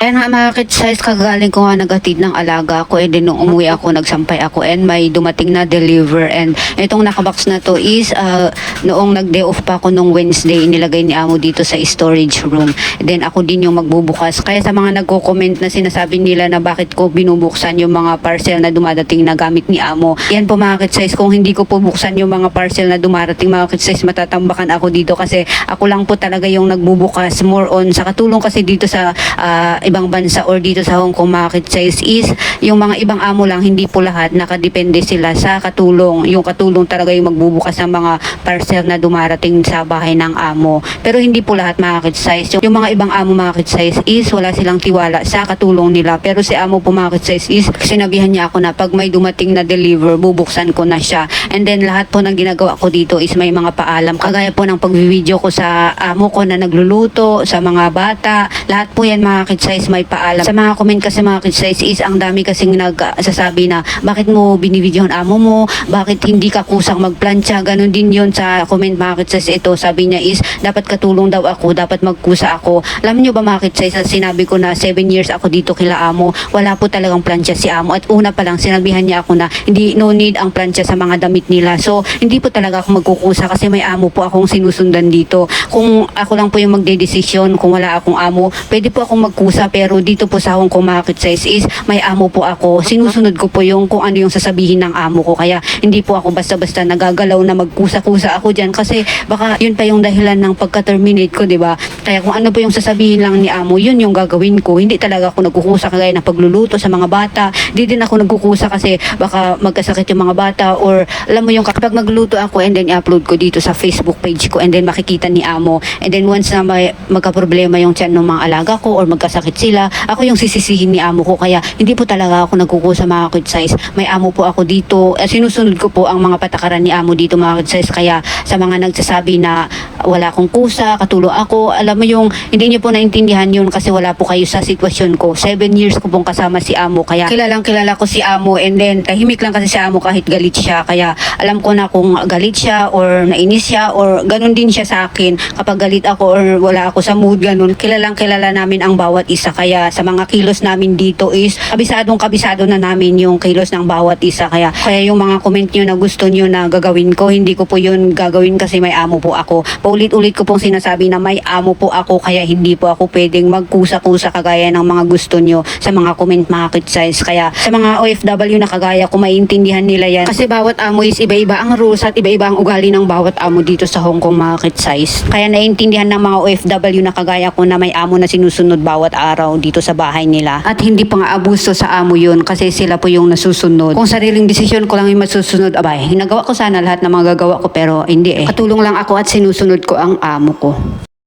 Kaya nga mga kids kagaling ko nga nagatid ng alaga ko. And then nung umuwi ako nagsampay ako. And may dumating na deliver. And itong nakabox na to is uh, noong nag-day off pa ako nung Wednesday nilagay ni amo dito sa storage room. And then ako din yung magbubukas. Kaya sa mga nagko-comment na sinasabi nila na bakit ko binubuksan yung mga parcel na dumadating na gamit ni amo. Yan po mga kids kung hindi ko po buksan yung mga parcel na dumarating mga kids matatambakan ako dito kasi ako lang po talaga yung nagbubukas more on sa katulong kasi dito sa ah, ibang bansa or dito sa Hong Kong market size is yung mga ibang amo lang hindi po lahat nakadepende sila sa katulong. Yung katulong talaga yung magbubukas ng mga parcel na dumarating sa bahay ng amo. Pero hindi po lahat market size yung, mga ibang amo market size is wala silang tiwala sa katulong nila. Pero si amo po market size is sinabihan niya ako na pag may dumating na deliver bubuksan ko na siya. And then lahat po ng ginagawa ko dito is may mga paalam. Kagaya po ng pag-video ko sa amo ko na nagluluto sa mga bata lahat po yan mga kid size may paalam. Sa mga comment kasi mga kid size is ang dami kasing nagsasabi na bakit mo binibidyohan amo mo? Bakit hindi ka kusang magplancha ganun din yon sa comment mga kid size ito sabi niya is dapat katulong daw ako dapat magkusa ako. Alam niyo ba mga kid size sinabi ko na 7 years ako dito kila amo. Wala po talagang plancha si amo. At una pa lang sinabihan niya ako na hindi no need ang plancha sa mga damit nila. So hindi po talaga ako magkukusa kasi may amo po akong sinusundan dito. Kung ako lang po yung magdedesisyon kung wala akong amo pwede po akong magkusa pero dito po sa Hong Kong market size is may amo po ako. Sinusunod ko po yung kung ano yung sasabihin ng amo ko. Kaya hindi po ako basta-basta nagagalaw na magkusa-kusa ako dyan. Kasi baka yun pa yung dahilan ng pagka-terminate ko di ba? Kaya kung ano po yung sasabihin lang ni amo yun yung gagawin ko. Hindi talaga ako nagkukusa kagaya ng pagluluto sa mga bata. Di din ako nagkukusa kasi baka magkasakit yung mga bata or alam mo yung kapag magluto ako and then i-upload ko dito sa Facebook page ko and then makikita ni amo. And then once na may magka-problema yung tiyan ng mga alaga ko or magkasakit sila ako yung sisisihin ni amo ko. Kaya hindi po talaga ako nagkukusa mga kid size may amo po ako dito. Eh, sinusunod ko po ang mga patakaran ni amo dito mga kid size kaya sa mga nagsasabi na wala akong kusa katulong ako. Alam mo yung hindi niyo po naintindihan yun kasi wala po kayo sa sitwasyon ko. 7 years ko pong kasama si amo kaya kilalang kilala ko si amo and then tahimik lang kasi si amo kahit galit siya. Kaya alam ko na kung galit siya or nainis siya or ganun din siya sa akin. Kapag galit ako or wala ako sa mood ganun kilalang kilala namin ang bawat isa. Kaya sa mga kilos namin dito is kabisadong kabisado na namin yung kilos ng bawat isa. Kaya kaya yung mga comment nyo na gusto nyo na gagawin ko hindi ko po yun gagawin kasi may amo po ako paulit-ulit ko pong sinasabi na may amo po ako kaya hindi po ako pwedeng magkusa-kusa kagaya ng mga gusto nyo sa mga comment kid size kaya sa mga OFW na kagaya ko maintindihan nila yan. Kasi bawat amo is iba-iba ang rules at iba-iba ang ugali ng bawat amo dito sa Hong Kong kid size kaya naiintindihan ng mga OFW na kagaya ko na may amo na sinusunod bawat araw dito sa bahay nila. At hindi pa nga abuso sa amo yun kasi sila po yung nasusunod. Kung sariling desisyon ko lang yung masusunod abay nagawa ko sana lahat ng mga gagawa ko pero hindi eh. Katulong lang ako at sinusunod ko ang amo ko